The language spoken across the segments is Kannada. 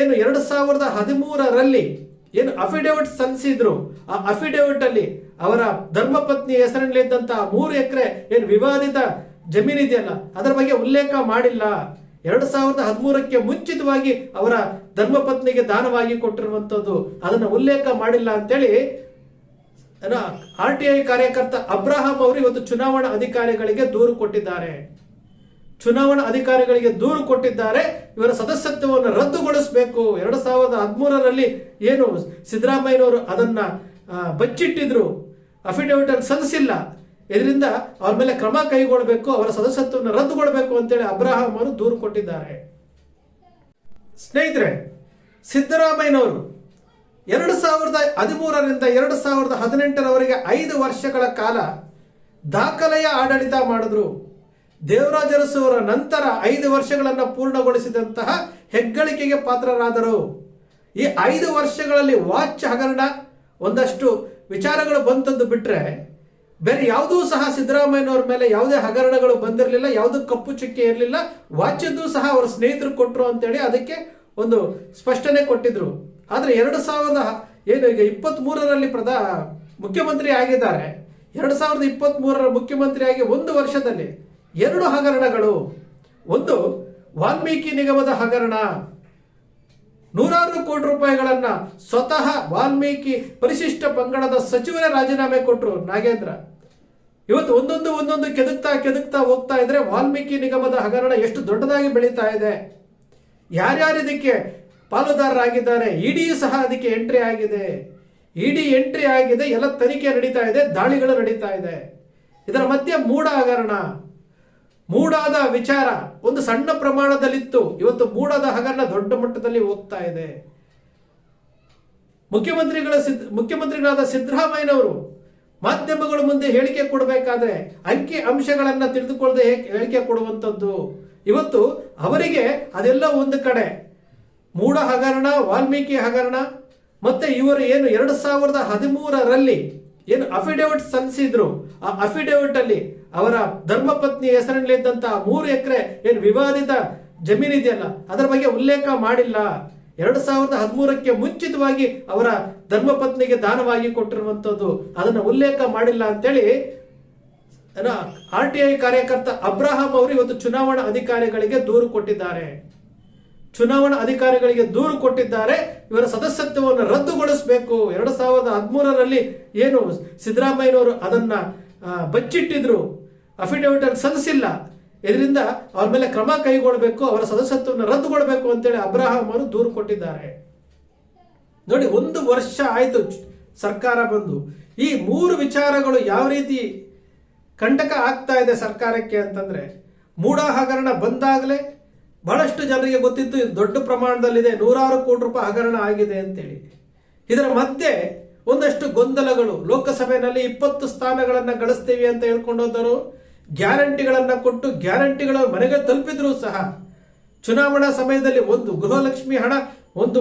ಏನು ಎರಡು ಸಾವಿರದ ಹದಿಮೂರರಲ್ಲಿ ಏನು ಅಫಿಡೇವಿಟ್ ಸಲ್ಲಿಸಿದ್ರು. ಆ ಅಫಿಡೇವಿಟ್ ಅಲ್ಲಿ ಅವರ ಧರ್ಮಪತ್ನಿ ಹೆಸರಿನಲ್ಲಿದ್ದಂತಹ ಮೂರು ಎಕರೆ ಏನು ವಿವಾದಿತ ಜಮೀನಿದೆಯಲ್ಲ ಅದರ ಬಗ್ಗೆ ಉಲ್ಲೇಖ ಮಾಡಿಲ್ಲ. ಎರಡು ಸಾವಿರದ ಹದಿಮೂರಕ್ಕೆ ಮುಂಚಿತವಾಗಿ ಅವರ ಧರ್ಮಪತ್ನಿಗೆ ದಾನವಾಗಿ ಕೊಟ್ಟಿರುವಂತದ್ದು ಅದನ್ನ ಉಲ್ಲೇಖ ಮಾಡಿಲ್ಲ ಅಂತೇಳಿ ಆರ್ ಟಿ ಐ ಕಾರ್ಯಕರ್ತ ಅಬ್ರಾಹಂ ಅವರು ಇವತ್ತು ಚುನಾವಣಾ ಅಧಿಕಾರಿಗಳಿಗೆ ದೂರು ಕೊಟ್ಟಿದ್ದಾರೆ. ಚುನಾವಣಾ ಅಧಿಕಾರಿಗಳಿಗೆ ದೂರು ಕೊಟ್ಟಿದ್ದಾರೆ. ಇವರ ಸದಸ್ಯತ್ವವನ್ನು ರದ್ದುಗೊಳಿಸಬೇಕು. ಎರಡು ಸಾವಿರದ ಹದಿಮೂರರಲ್ಲಿ ಏನು ಸಿದ್ದರಾಮಯ್ಯನವರು ಅದನ್ನ ಬಚ್ಚಿಟ್ಟಿದ್ರು. ಅಫಿಡೇವಿಟ್ ಅಲ್ಲಿ ಸಲ್ಲಿಸಿಲ್ಲ. ಇದರಿಂದ ಅವ್ರ ಮೇಲೆ ಕ್ರಮ ಕೈಗೊಳ್ಳಬೇಕು. ಅವರ ಸದಸ್ಯತ್ವವನ್ನು ರದ್ದುಗೊಳ್ಳಬೇಕು ಅಂತೇಳಿ ಅಬ್ರಹಾಂ ಅವರು ದೂರು ಕೊಟ್ಟಿದ್ದಾರೆ. ಸ್ನೇಹಿತರೆ, ಸಿದ್ದರಾಮಯ್ಯನವರು ಎರಡು ಸಾವಿರದ ಹದಿಮೂರರಿಂದ ಎರಡು ಸಾವಿರದ ಹದಿನೆಂಟರವರೆಗೆ ಐದು ವರ್ಷಗಳ ಕಾಲ ದಾಖಲೆಯ ಆಡಳಿತ ಮಾಡಿದ್ರು. ದೇವರಾಜ ಅರಸು ನಂತರ ಐದು ವರ್ಷಗಳನ್ನು ಪೂರ್ಣಗೊಳಿಸಿದಂತಹ ಹೆಗ್ಗಳಿಕೆಗೆ ಪಾತ್ರರಾದರು, ಈ ಐದು ವರ್ಷಗಳಲ್ಲಿ ವಾಚ್ ಹಗರಣ ಒಂದಷ್ಟು ವಿಚಾರಗಳು ಬಂತಂದು ಬಿಟ್ರೆ, ಬೇರೆ ಯಾವುದೂ ಸಹ ಸಿದ್ದರಾಮಯ್ಯನವ್ರ ಮೇಲೆ ಯಾವುದೇ ಹಗರಣಗಳು ಬಂದಿರಲಿಲ್ಲ, ಯಾವುದೂ ಕಪ್ಪು ಚುಕ್ಕೆ ಇರಲಿಲ್ಲ, ವಾಚ್ಯದ್ದು ಸಹ ಅವರ ಸ್ನೇಹಿತರು ಕೊಟ್ಟರು ಅಂತೇಳಿ ಅದಕ್ಕೆ ಒಂದು ಸ್ಪಷ್ಟನೆ ಕೊಟ್ಟಿದ್ರು. ಆದರೆ ಎರಡು ಸಾವಿರದ ಏನು ಈಗ ಇಪ್ಪತ್ತ್ಮೂರರಲ್ಲಿ ಪ್ರಧಾ ಮುಖ್ಯಮಂತ್ರಿ ಆಗಿದ್ದಾರೆ. ಎರಡು ಸಾವಿರದ ಇಪ್ಪತ್ತ್ಮೂರರ ಮುಖ್ಯಮಂತ್ರಿಯಾಗಿ ಒಂದು ವರ್ಷದಲ್ಲಿ ಎರಡು ಹಗರಣಗಳು. ಒಂದು ವಾಲ್ಮೀಕಿ ನಿಗಮದ ಹಗರಣ. ನೂರಾರು ಕೋಟಿ ರೂಪಾಯಿಗಳನ್ನು ಸ್ವತಃ ವಾಲ್ಮೀಕಿ ಪರಿಶಿಷ್ಟ ಪಂಗಡದ ಸಚಿವರೇ ರಾಜೀನಾಮೆ ಕೊಟ್ಟರು ನಾಗೇಂದ್ರ. ಇವತ್ತು ಒಂದೊಂದು ಒಂದೊಂದು ಕೆದಕ್ತಾ ಕೆದಕ್ತಾ ಹೋಗ್ತಾ ಇದ್ರೆ ವಾಲ್ಮೀಕಿ ನಿಗಮದ ಹಗರಣ ಎಷ್ಟು ದೊಡ್ಡದಾಗಿ ಬೆಳೀತಾ ಇದೆ. ಯಾರ್ಯಾರು ಇದಕ್ಕೆ ಪಾಲುದಾರರಾಗಿದ್ದಾರೆ, ಇಡಿ ಸಹ ಅದಕ್ಕೆ ಎಂಟ್ರಿ ಆಗಿದೆ. ಇಡಿ ಎಂಟ್ರಿ ಆಗಿದೆ, ಎಲ್ಲ ತನಿಖೆ ನಡೀತಾ ಇದೆ, ದಾಳಿಗಳು ನಡೀತಾ ಇದೆ. ಇದರ ಮಧ್ಯೆ ಮೂಡ ಹಗರಣ. ಮೂಡಾದ ವಿಚಾರ ಒಂದು ಸಣ್ಣ ಪ್ರಮಾಣದಲ್ಲಿತ್ತು. ಇವತ್ತು ಮೂಡಾದ ಹಗರಣ ದೊಡ್ಡ ಮಟ್ಟದಲ್ಲಿ ಹೋಗ್ತಾ ಇದೆ. ಮುಖ್ಯಮಂತ್ರಿಗಳ ಮುಖ್ಯಮಂತ್ರಿಗಳಾದ ಸಿದ್ದರಾಮಯ್ಯನವರು ಮಾಧ್ಯಮಗಳ ಮುಂದೆ ಹೇಳಿಕೆ ಕೊಡಬೇಕಾದ್ರೆ ಅಂಕಿ ಅಂಶಗಳನ್ನು ತಿಳಿದುಕೊಳ್ಳದೆ ಹೇಳಿಕೆ ಕೊಡುವಂಥದ್ದು. ಇವತ್ತು ಅವರಿಗೆ ಅದೆಲ್ಲ ಒಂದು ಕಡೆ. ಮೂಡ ಹಗರಣ, ವಾಲ್ಮೀಕಿ ಹಗರಣ, ಮತ್ತೆ ಇವರು ಏನು ಎರಡು ಸಾವಿರದ ಹದಿಮೂರರಲ್ಲಿ ಏನು ಅಫಿಡೇವಿಟ್ ಸಲ್ಲಿಸಿದ್ರು? ಆ ಅಫಿಡೇವಿಟ್ ಅಲ್ಲಿ ಅವರ ಧರ್ಮಪತ್ನಿ ಹೆಸರಿನಲ್ಲಿದ್ದಂತಹ ಮೂರು ಎಕರೆ ಏನು ವಿವಾದಿತ ಜಮೀನಿದೆಯಲ್ಲ ಅದರ ಬಗ್ಗೆ ಉಲ್ಲೇಖ ಮಾಡಿಲ್ಲ. ಎರಡು ಸಾವಿರದ ಹದಿಮೂರಕ್ಕೆ ಮುಂಚಿತವಾಗಿ ಅವರ ಧರ್ಮಪತ್ನಿಗೆ ದಾನವಾಗಿ ಕೊಟ್ಟಿರುವಂತದ್ದು ಅದನ್ನ ಉಲ್ಲೇಖ ಮಾಡಿಲ್ಲ ಅಂತೇಳಿ ಆರ್ ಟಿ ಐ ಕಾರ್ಯಕರ್ತ ಅಬ್ರಹಾಂ ಅವರು ಇವತ್ತು ಚುನಾವಣಾ ಅಧಿಕಾರಿಗಳಿಗೆ ದೂರು ಕೊಟ್ಟಿದ್ದಾರೆ. ಚುನಾವಣಾ ಅಧಿಕಾರಿಗಳಿಗೆ ದೂರು ಕೊಟ್ಟಿದ್ದಾರೆ. ಇವರ ಸದಸ್ಯತ್ವವನ್ನು ರದ್ದುಗೊಳಿಸಬೇಕು. ಎರಡು ಸಾವಿರದ ಹದಿಮೂರರಲ್ಲಿ ಏನು ಸಿದ್ದರಾಮಯ್ಯನವರು ಅದನ್ನ ಬಚ್ಚಿಟ್ಟಿದ್ರು. ಅಫಿಡೇವಿಟ್ ಅಲ್ಲಿ ಸಲ್ಲಿಸಿಲ್ಲ. ಇದರಿಂದ ಅವ್ರ ಮೇಲೆ ಕ್ರಮ ಕೈಗೊಳ್ಳಬೇಕು. ಅವರ ಸದಸ್ಯತ್ವವನ್ನು ರದ್ದುಗೊಳ್ಳಬೇಕು ಅಂತೇಳಿ ಅಬ್ರಹಾಂ ಅವರು ದೂರು ಕೊಟ್ಟಿದ್ದಾರೆ. ನೋಡಿ, ಒಂದು ವರ್ಷ ಆಯ್ತು ಸರ್ಕಾರ ಬಂದು. ಈ ಮೂರು ವಿಚಾರಗಳು ಯಾವ ರೀತಿ ಕಂಟಕ ಆಗ್ತಾ ಇದೆ ಸರ್ಕಾರಕ್ಕೆ ಅಂತಂದ್ರೆ ಮೂಡ ಹಗರಣ ಬಂದಾಗಲೇ ಬಹಳಷ್ಟು ಜನರಿಗೆ ಗೊತ್ತಿತ್ತು, ಇದು ದೊಡ್ಡ ಪ್ರಮಾಣದಲ್ಲಿದೆ, ನೂರಾರು ಕೋಟಿ ರೂಪಾಯಿ ಹಗರಣ ಆಗಿದೆ ಅಂತೇಳಿ. ಇದರ ಮಧ್ಯೆ ಒಂದಷ್ಟು ಗೊಂದಲಗಳು. ಲೋಕಸಭೆಯಲ್ಲಿ ಇಪ್ಪತ್ತು ಸ್ಥಾನಗಳನ್ನು ಗಳಿಸ್ತೀವಿ ಅಂತ ಹೇಳ್ಕೊಂಡೋದರು ಗ್ಯಾರಂಟಿಗಳನ್ನು ಕೊಟ್ಟು ಗ್ಯಾರಂಟಿಗಳ ಮನೆಗೆ ತಲುಪಿದ್ರು ಸಹ ಚುನಾವಣಾ ಸಮಯದಲ್ಲಿ ಒಂದು ಗೃಹಲಕ್ಷ್ಮಿ ಹಣ ಒಂದು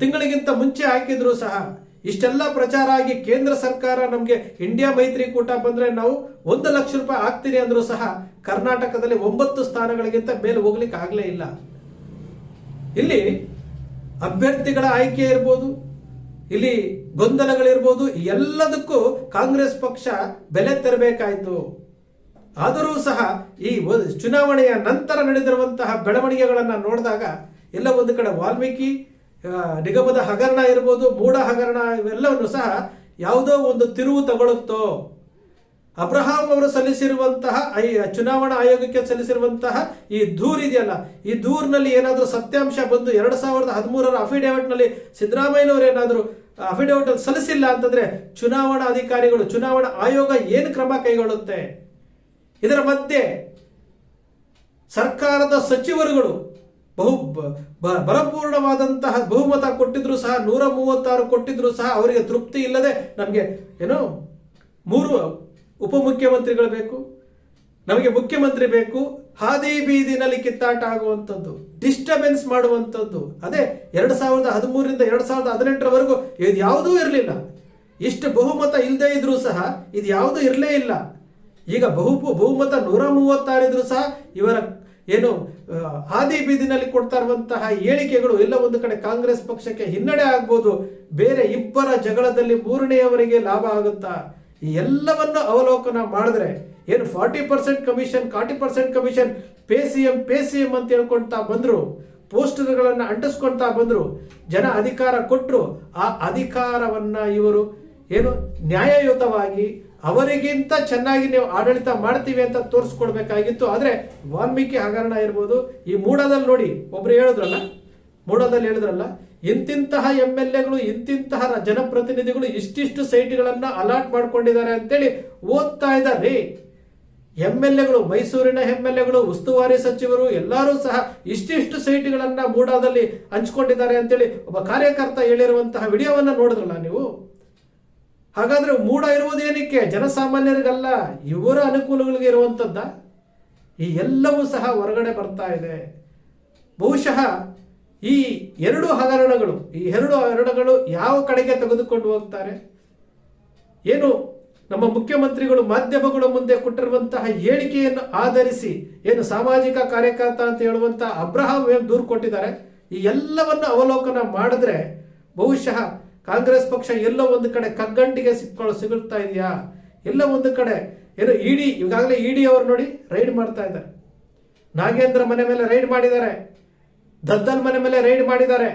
ತಿಂಗಳಿಗಿಂತ ಮುಂಚೆ ಹಾಕಿದ್ರು ಸಹ ಇಷ್ಟೆಲ್ಲ ಪ್ರಚಾರ ಆಗಿ ಕೇಂದ್ರ ಸರ್ಕಾರ ನಮಗೆ ಇಂಡಿಯಾ ಮೈತ್ರಿಕೂಟ ಬಂದ್ರೆ ನಾವು ಒಂದು ಲಕ್ಷ ರೂಪಾಯಿ ಆಗ್ತೀನಿ ಅಂದರೂ ಸಹ ಕರ್ನಾಟಕದಲ್ಲಿ ಒಂಬತ್ತು ಸ್ಥಾನಗಳಿಗಿಂತ ಮೇಲೆ ಹೋಗ್ಲಿಕ್ಕೆ ಆಗಲೇ ಇಲ್ಲ. ಇಲ್ಲಿ ಅಭ್ಯರ್ಥಿಗಳ ಆಯ್ಕೆ ಇರ್ಬೋದು, ಇಲ್ಲಿ ಗೊಂದಲಗಳಿರ್ಬೋದು ಎಲ್ಲದಕ್ಕೂ ಕಾಂಗ್ರೆಸ್ ಪಕ್ಷ ಬೆಲೆ ತೆರಬೇಕಾಯಿತು. ಆದರೂ ಸಹ ಈ ಚುನಾವಣೆಯ ನಂತರ ನಡೆದಿರುವಂತಹ ಬೆಳವಣಿಗೆಗಳನ್ನು ನೋಡಿದಾಗ ಎಲ್ಲ ಒಂದು ಕಡೆ ವಾಲ್ಮೀಕಿ ನಿಗಮದ ಹಗರಣ ಇರ್ಬೋದು, ಮೂಢ ಹಗರಣ ಇವೆಲ್ಲವನ್ನು ಸಹ ಯಾವುದೋ ಒಂದು ತಿರುವು ತಗೊಳುತ್ತೋ. ಅಬ್ರಹಾಂ ಅವರು ಸಲ್ಲಿಸಿರುವಂತಹ ಚುನಾವಣಾ ಆಯೋಗಕ್ಕೆ ಸಲ್ಲಿಸಿರುವಂತಹ ಈ ದೂರ್ ಇದೆಯಲ್ಲ, ಈ ದೂರಿನಲ್ಲಿ ಏನಾದರೂ ಸತ್ಯಾಂಶ ಬಂದು ಎರಡು ಸಾವಿರದ ಹದಿಮೂರರ ಅಫಿಡೇವಿಟ್ನಲ್ಲಿ ಸಿದ್ದರಾಮಯ್ಯನವರು ಏನಾದರೂ ಅಫಿಡೇವಿಟ್ ಸಲ್ಲಿಸಿಲ್ಲ ಅಂತಂದ್ರೆ ಚುನಾವಣಾ ಅಧಿಕಾರಿಗಳು, ಚುನಾವಣಾ ಆಯೋಗ ಏನು ಕ್ರಮ ಕೈಗೊಳ್ಳುತ್ತೆ? ಇದರ ಮಧ್ಯೆ ಸರ್ಕಾರದ ಸಚಿವರುಗಳು ಬಹು ಬಲಪೂರ್ಣವಾದಂತಹ ಬಹುಮತ ಕೊಟ್ಟಿದ್ರು ಸಹ, ನೂರ ಮೂವತ್ತಾರು ಕೊಟ್ಟಿದ್ರು ಸಹ ಅವರಿಗೆ ತೃಪ್ತಿ ಇಲ್ಲದೆ ನಮಗೆ, ಏನು, ಮೂರು ಉಪಮುಖ್ಯಮಂತ್ರಿಗಳು ಬೇಕು, ನಮಗೆ ಮುಖ್ಯಮಂತ್ರಿ ಬೇಕು, ಹಾದಿ ಬೀದಿನಲ್ಲಿ ಕಿತ್ತಾಟ ಆಗುವಂಥದ್ದು, ಡಿಸ್ಟರ್ಬೆನ್ಸ್ ಮಾಡುವಂಥದ್ದು. ಅದೇ ಎರಡು ಸಾವಿರದ ಹದಿಮೂರರಿಂದ ಎರಡು ಸಾವಿರದ ಹದಿನೆಂಟರವರೆಗೂ ಇದು ಯಾವುದೂ ಇರಲಿಲ್ಲ. ಇಷ್ಟು ಬಹುಮತ ಇಲ್ಲದೆ ಇದ್ರೂ ಸಹ ಇದು ಯಾವುದೂ ಇರಲೇ ಇಲ್ಲ. ಈಗ ಬಹು ಬಹುಮತ ನೂರ ಮೂವತ್ತಾರಿದ್ರೂ ಸಹ ಇವರ ಏನು ಹಾದಿ ಬೀದಿನಲ್ಲಿ ಕೊಡ್ತಾ ಇರುವಂತಹ ಹೇಳಿಕೆಗಳು ಎಲ್ಲ ಒಂದು ಕಡೆ ಕಾಂಗ್ರೆಸ್ ಪಕ್ಷಕ್ಕೆ ಹಿನ್ನಡೆ ಆಗ್ಬೋದು. ಬೇರೆ ಇಬ್ಬರ ಜಗಳದಲ್ಲಿ ಮೂರನೆಯವರಿಗೆ ಲಾಭ ಆಗುತ್ತಾ? ಎಲ್ಲವನ್ನು ಅವಲೋಕನ ಮಾಡಿದ್ರೆ ಏನು forty percent commission, forty percent commission, pay C M, pay C M ಅಂತ ಹೇಳ್ಕೊಳ್ತಾ ಬಂದರು. ಪೋಸ್ಟರ್ಗಳನ್ನು ಅಂಟಿಸ್ಕೊಳ್ತಾ ಬಂದ್ರು. ಜನ ಅಧಿಕಾರ ಕೊಟ್ಟರು ಆ ಅಧಿಕಾರವನ್ನ ಇವರು ಏನು ನ್ಯಾಯಯುತವಾಗಿ ಅವರಿಗಿಂತ ಚೆನ್ನಾಗಿ ನೀವು ಆಡಳಿತ ಮಾಡ್ತೀವಿ ಅಂತ ತೋರಿಸ್ಕೊಡ್ಬೇಕಾಗಿತ್ತು. ಆದರೆ ವಾಲ್ಮೀಕಿ ಹಗರಣ ಇರ್ಬೋದು, ಈ ಮೂಡದಲ್ಲಿ ನೋಡಿ, ಒಬ್ರು ಹೇಳಿದ್ರಲ್ಲ, ಮೂಡದಲ್ಲಿ ಹೇಳಿದ್ರಲ್ಲ, ಇಂತಿಂತಹ ಎಂ ಎಲ್ ಎಗಳು ಇಂತಿಂತಹ ಜನಪ್ರತಿನಿಧಿಗಳು ಇಷ್ಟಿಷ್ಟು ಸೈಟ್ಗಳನ್ನ ಅಲಾಟ್ ಮಾಡ್ಕೊಂಡಿದ್ದಾರೆ ಅಂತೇಳಿ ಓದ್ತಾ ಇದ್ದಾರೆ. ಎಂ ಎಲ್ ಎಗಳು ಮೈಸೂರಿನ ಎಂ ಎಲ್ ಎಗಳು ಉಸ್ತುವಾರಿ ಸಚಿವರು ಎಲ್ಲರೂ ಸಹ ಇಷ್ಟಿಷ್ಟು ಸೈಟ್ಗಳನ್ನ ಮೂಡಾದಲ್ಲಿ ಹಂಚ್ಕೊಂಡಿದ್ದಾರೆ ಅಂತೇಳಿ ಒಬ್ಬ ಕಾರ್ಯಕರ್ತ ಹೇಳಿರುವಂತಹ ವಿಡಿಯೋವನ್ನ ನೋಡಿದ್ರಲ್ಲ ನೀವು? ಹಾಗಾದ್ರೆ ಮೂಡ ಇರುವುದೇನಕ್ಕೆ ಜನಸಾಮಾನ್ಯರಿಗಲ್ಲ, ಇವರ ಅನುಕೂಲಗಳಿಗೆ ಇರುವಂಥದ್ದ. ಈ ಎಲ್ಲವೂ ಸಹ ಹೊರಗಡೆ ಬರ್ತಾ ಇದೆ. ಬಹುಶಃ ಈ ಎರಡು ಹಗರಣಗಳು, ಈ ಎರಡು ಹಗರಣಗಳು ಯಾವ ಕಡೆಗೆ ತೆಗೆದುಕೊಂಡು ಹೋಗ್ತಾರೆ? ಏನು ನಮ್ಮ ಮುಖ್ಯಮಂತ್ರಿಗಳು ಮಾಧ್ಯಮಗಳ ಮುಂದೆ ಕೊಟ್ಟಿರುವಂತಹ ಹೇಳಿಕೆಯನ್ನು ಆಧರಿಸಿ ಏನು ಸಾಮಾಜಿಕ ಕಾರ್ಯಕರ್ತ ಅಂತ ಹೇಳುವಂತಹ ಅಬ್ರಹಾಂ ದೂರು ಕೊಟ್ಟಿದ್ದಾರೆ. ಈ ಎಲ್ಲವನ್ನು ಅವಲೋಕನ ಮಾಡಿದ್ರೆ ಬಹುಶಃ ಕಾಂಗ್ರೆಸ್ ಪಕ್ಷ ಎಲ್ಲೋ ಒಂದು ಕಡೆ ಕಗ್ಗಂಟಿಗೆ ಸಿಕ್ಕೊಳ್ಳೋ ಸಿಗುತ್ತಾ ಇದೆಯಾ? ಎಲ್ಲ ಒಂದು ಕಡೆ. ಏನು, ಇಡಿ, ಈಗಾಗಲೇ ಇಡಿ ಅವರು ನೋಡಿ ರೈಡ್ ಮಾಡ್ತಾ ಇದ್ದಾರೆ. ನಾಗೇಂದ್ರ ಮನೆ ಮೇಲೆ ರೈಡ್ ಮಾಡಿದ್ದಾರೆ. ದದ್ದಲ್ ಮನೆ ಮೇಲೆ ರೈಡ್ ಮಾಡಿದ್ದಾರೆ.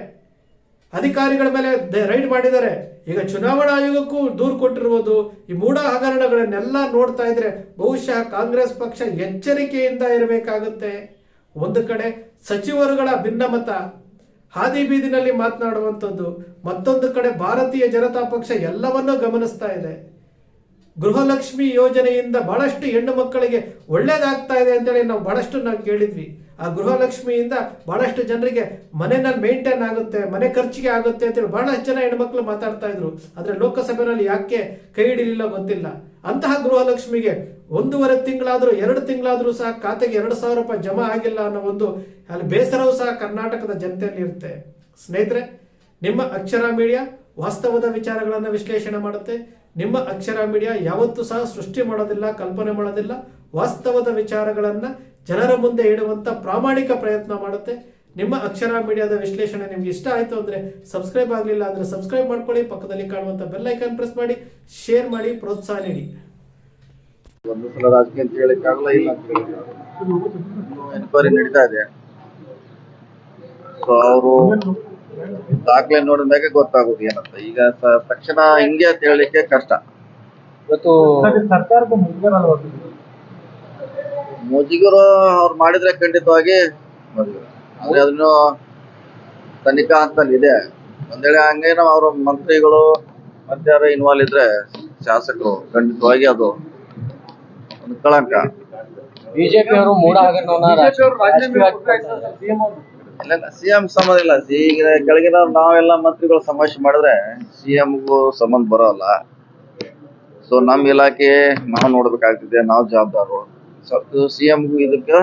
ಅಧಿಕಾರಿಗಳ ಮೇಲೆ ರೈಡ್ ಮಾಡಿದ್ದಾರೆ. ಈಗ ಚುನಾವಣಾ ಆಯೋಗಕ್ಕೂ ದೂರು ಕೊಟ್ಟಿರುವುದು ಈ ಮೂಢ ಹಗರಣಗಳನ್ನೆಲ್ಲ ನೋಡ್ತಾ ಇದ್ರೆ ಬಹುಶಃ ಕಾಂಗ್ರೆಸ್ ಪಕ್ಷ ಎಚ್ಚರಿಕೆಯಿಂದ ಇರಬೇಕಾಗುತ್ತೆ. ಒಂದು ಕಡೆ ಸಚಿವರುಗಳ ಭಿನ್ನಮತ ಹಾದಿ ಬೀದಿನಲ್ಲಿ ಮಾತನಾಡುವಂಥದ್ದು ಮತ್ತೊಂದು ಕಡೆ ಭಾರತೀಯ ಜನತಾ ಪಕ್ಷ ಎಲ್ಲವನ್ನೂ ಗಮನಿಸ್ತಾ ಇದೆ. ಗೃಹಲಕ್ಷ್ಮಿ ಯೋಜನೆಯಿಂದ ಬಹಳಷ್ಟು ಹೆಣ್ಣು ಮಕ್ಕಳಿಗೆ ಒಳ್ಳೇದಾಗ್ತಾ ಇದೆ ಅಂತೇಳಿ ನಾವು ಬಹಳಷ್ಟು ನಾವು ಕೇಳಿದ್ವಿ. ಆ ಗೃಹಲಕ್ಷ್ಮಿಯಿಂದ ಬಹಳಷ್ಟು ಜನರಿಗೆ ಮನೆಯಲ್ಲಿ ಮೇಂಟೈನ್ ಆಗುತ್ತೆ, ಮನೆ ಖರ್ಚಿಗೆ ಆಗುತ್ತೆ ಅಂತೇಳಿ ಬಹಳಷ್ಟು ಜನ ಹೆಣ್ಮಕ್ಳು ಮಾತಾಡ್ತಾ ಇದ್ರು. ಆದರೆ ಲೋಕಸಭೆಯಲ್ಲಿ ಯಾಕೆ ಕೈ ಹಿಡಿಲಿಲ್ಲ ಗೊತ್ತಿಲ್ಲ. ಅಂತಹ ಗೃಹಲಕ್ಷ್ಮಿಗೆ ಒಂದೂವರೆ ತಿಂಗಳಾದರೂ, ಎರಡು ತಿಂಗಳಾದರೂ ಸಹ ಖಾತೆಗೆ ಎರಡು ಸಾವಿರ ರೂಪಾಯಿ ಜಮಾ ಆಗಿಲ್ಲ ಅನ್ನೋ ಒಂದು ಅಲ್ಲಿ ಬೇಸರವೂ ಸಹ ಕರ್ನಾಟಕದ ಜನತೆಯಲ್ಲಿ ಇರುತ್ತೆ. ಸ್ನೇಹಿತರೆ, ನಿಮ್ಮ ಅಕ್ಷರ ಮೀಡಿಯಾ ವಾಸ್ತವದ ವಿಚಾರಗಳನ್ನು ವಿಶ್ಲೇಷಣೆ ಮಾಡುತ್ತೆ. ನಿಮ್ಮ ಅಕ್ಷರ ಮೀಡಿಯಾ ಯಾವತ್ತೂ ಸಹ ಸೃಷ್ಟಿ ಮಾಡೋದಿಲ್ಲ, ಕಲ್ಪನೆ ಮಾಡೋದಿಲ್ಲ. ವಾಸ್ತವದ ವಿಚಾರಗಳನ್ನು ಜನರ ಮುಂದೆ ಇಡುವಂತ ಪ್ರಾಮಾಣಿಕ ಪ್ರಯತ್ನ ಮಾಡುತ್ತೆ. ನಿಮ್ಮ ಅಕ್ಷರ ಮೀಡಿಯಾದ ವಿಶ್ಲೇಷಣೆ ನಿಮ್ಗೆ ಇಷ್ಟ ಆಯ್ತು ಅಂದ್ರೆ ಸಬ್ಸ್ಕ್ರೈಬ್ ಆಗಲಿಲ್ಲ ಅಂದ್ರೆ ಸಬ್ಸ್ಕ್ರೈಬ್ ಮಾಡ್ಕೊಳ್ಳಿ. ಪಕ್ಕದಲ್ಲಿ ಕಾಣುವಂತ ಬೆಲ್ ಐಕಾನ್ ಪ್ರೆಸ್ ಮಾಡಿ, ಶೇರ್ ಮಾಡಿ, ಪ್ರೋತ್ಸಾಹ ನೀಡಿ. ಒಂದು ಸಲ ಅಂತ ಹೇಳಕ್ಕಾಗಲ್ಲ ಇಲ್ಲ ಎನ್ಕ್ವೈರಿ ನಡೀತಾ ಇದೆ. ಅವರು ದಾಖಲೆ ನೋಡಿದ ಮೇಲೆ ಗೊತ್ತಾಗೋದು ಏನಂತ. ಈಗ ತಕ್ಷಣ ಹಿಂಗೆ ಅಂತ ಹೇಳಲಿಕ್ಕೆ ಕಷ್ಟ. ಇವತ್ತು ಸರ್ಕಾರದ ಮುಜುಗರ ಅಲ್ವಾ ಅದು? ಮುಜುಗರ ಅವ್ರು ಮಾಡಿದ್ರೆ ಖಂಡಿತವಾಗಿ ಮುಜುಗರ ಆದ್ರೆ ಅದನ್ನು ತನಿಖಾ ಹಂತಲ್ಲಿ ಇದೆ. ಒಂದೇಳೆ ಹಂಗೆ ಹಂಗೇನೋ ಅವ್ರ ಮಂತ್ರಿಗಳು ಮತ್ತೆ ಯಾರೋ ಇನ್ವಾಲ್ವ್ ಇದ್ರೆ ಶಾಸಕರು ಖಂಡಿತವಾಗಿ ಅದು ಒಂದು ಕಳಂಕ. ಬಿಜೆಪಿ ಅವರು ಮೂಡ ಹಗರಣವನ್ನ ರಾಜಕೀಯವಾಗಿ ಇಲ್ಲ ಸಿಎಂ ಸಂಬಂಧ ಇಲ್ಲ. ಈಗ ಕೆಳಗಿನ ನಾವೆಲ್ಲ ಮಂತ್ರಿಗಳು ಸಮಾವೇಶ ಮಾಡಿದ್ರೆ ಸಿಎಂಗೂ ಸಂಬಂಧ ಬರೋಲ್ಲ. ಸೊ ನಮ್ಮ ಇಲಾಖೆ, ನಾವು ನೋಡ್ಬೇಕಾಗ್ತದೆ, ನಾವು ಜವಾಬ್ದಾರು ಸೊ ಸಿಎಂಗೂ ಇದಕ್ಕೆ